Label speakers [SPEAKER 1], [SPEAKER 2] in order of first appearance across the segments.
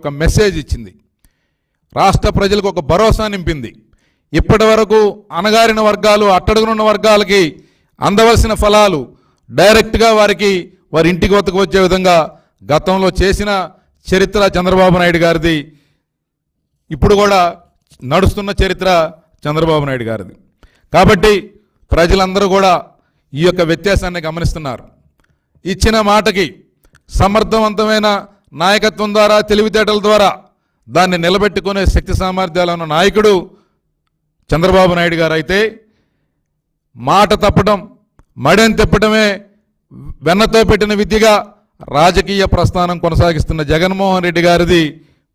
[SPEAKER 1] ఒక మెసేజ్ ఇచ్చింది. రాష్ట్ర ప్రజలకు ఒక భరోసా నింపింది. ఇప్పటి వరకు అణగారిన వర్గాలు అట్టడుగునున్న వర్గాలకి అందవలసిన ఫలాలు డైరెక్ట్గా వారికి వారి ఇంటికి వద్దకు వచ్చే విధంగా గతంలో చేసిన చరిత్ర చంద్రబాబు నాయుడు గారిది ఇప్పుడు కూడా నడుస్తున్న చరిత్ర చంద్రబాబు నాయుడు గారిది. కాబట్టి ప్రజలందరూ కూడా ఈ యొక్క వ్యత్యాసాన్ని గమనిస్తున్నారు. ఇచ్చిన మాటకి సమర్థవంతమైన నాయకత్వం ద్వారా తెలివితేటల ద్వారా దాన్ని నిలబెట్టుకునే శక్తి సామర్థ్యాలు ఉన్న నాయకుడు చంద్రబాబు నాయుడు గారు అయితే మాట తప్పడం మడెం తిప్పడమే వెన్నతో పెట్టిన విద్యగా రాజకీయ ప్రస్థానం కొనసాగిస్తున్న జగన్మోహన్ రెడ్డి గారిది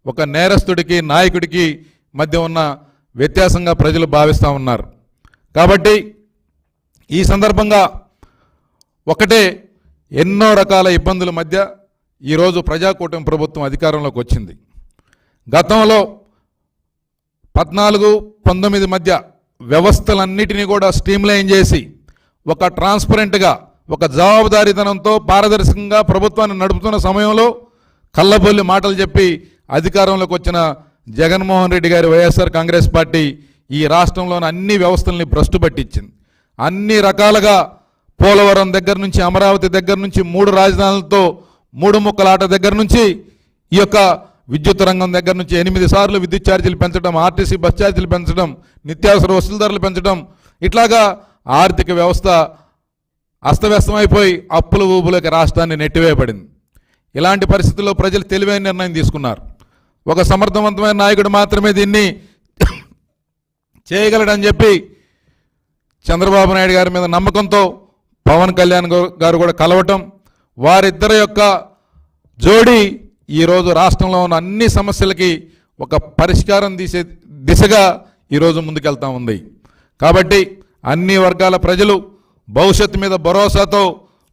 [SPEAKER 1] ఒక నేరస్తుడికి నాయకుడికి మధ్య ఉన్న వ్యత్యాసంగా ప్రజలు భావిస్తూ ఉన్నారు. కాబట్టి ఈ సందర్భంగా ఒకటే ఎన్నో రకాల ఇబ్బందుల మధ్య ఈరోజు ప్రజాకూటమి ప్రభుత్వం అధికారంలోకి వచ్చింది. గతంలో పద్నాలుగు పంతొమ్మిది మధ్య వ్యవస్థలన్నిటినీ కూడా స్ట్రీమ్లైన్ చేసి ఒక ట్రాన్స్పరెంట్గా ఒక జవాబుదారీతనంతో పారదర్శకంగా ప్రభుత్వాన్ని నడుపుతున్న సమయంలో కళ్ళబొల్లి మాటలు చెప్పి అధికారంలోకి వచ్చిన జగన్మోహన్ రెడ్డి గారి వైఎస్ఆర్ కాంగ్రెస్ పార్టీ ఈ రాష్ట్రంలోని అన్ని వ్యవస్థల్ని భ్రష్టు పట్టించింది. అన్ని రకాలుగా పోలవరం దగ్గర నుంచి అమరావతి దగ్గర నుంచి మూడు రాజధానులతో మూడు ముక్కలాట దగ్గర నుంచి ఈ యొక్క విద్యుత్ రంగం దగ్గర నుంచి ఎనిమిది సార్లు విద్యుత్ ఛార్జీలు పెంచడం ఆర్టీసీ బస్ ఛార్జీలు పెంచడం నిత్యావసర వసూలు ధరలు పెంచడం ఇట్లాగా ఆర్థిక వ్యవస్థ అస్తవ్యస్తమైపోయి అప్పుల ఊబులకి రాష్ట్రాన్ని నెట్టివేయబడింది. ఇలాంటి పరిస్థితుల్లో ప్రజలు తెలివైన నిర్ణయం తీసుకున్నారు. ఒక సమర్థవంతమైన నాయకుడు మాత్రమే దీన్ని చేయగలడని చెప్పి చంద్రబాబు నాయుడు గారి మీద నమ్మకంతో పవన్ కళ్యాణ్ గారు- గారు కూడా కలవటం వారిద్దరి యొక్క జోడి ఈరోజు రాష్ట్రంలో ఉన్న అన్ని సమస్యలకి ఒక పరిష్కారం తీసే దిశగా ఈరోజు ముందుకెళ్తా ఉంది. కాబట్టి అన్ని వర్గాల ప్రజలు భవిష్యత్తు మీద భరోసాతో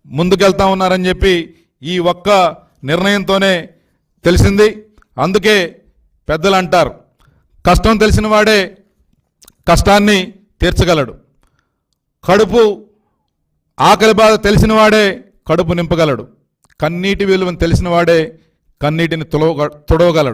[SPEAKER 1] ముందుకెళ్తా ఉన్నారని చెప్పి ఈ ఒక్క నిర్ణయంతోనే తెలిసింది. అందుకే పెద్దలు అంటారు కష్టం తెలిసిన వాడే కష్టాన్ని తీర్చగలడు. కడుపు ఆకలి బాధ తెలిసిన వాడే కడుపు నింపగలడు. కన్నీటి విలువను తెలిసిన వాడే కన్నీటిని తుడవ తుడవగలడు.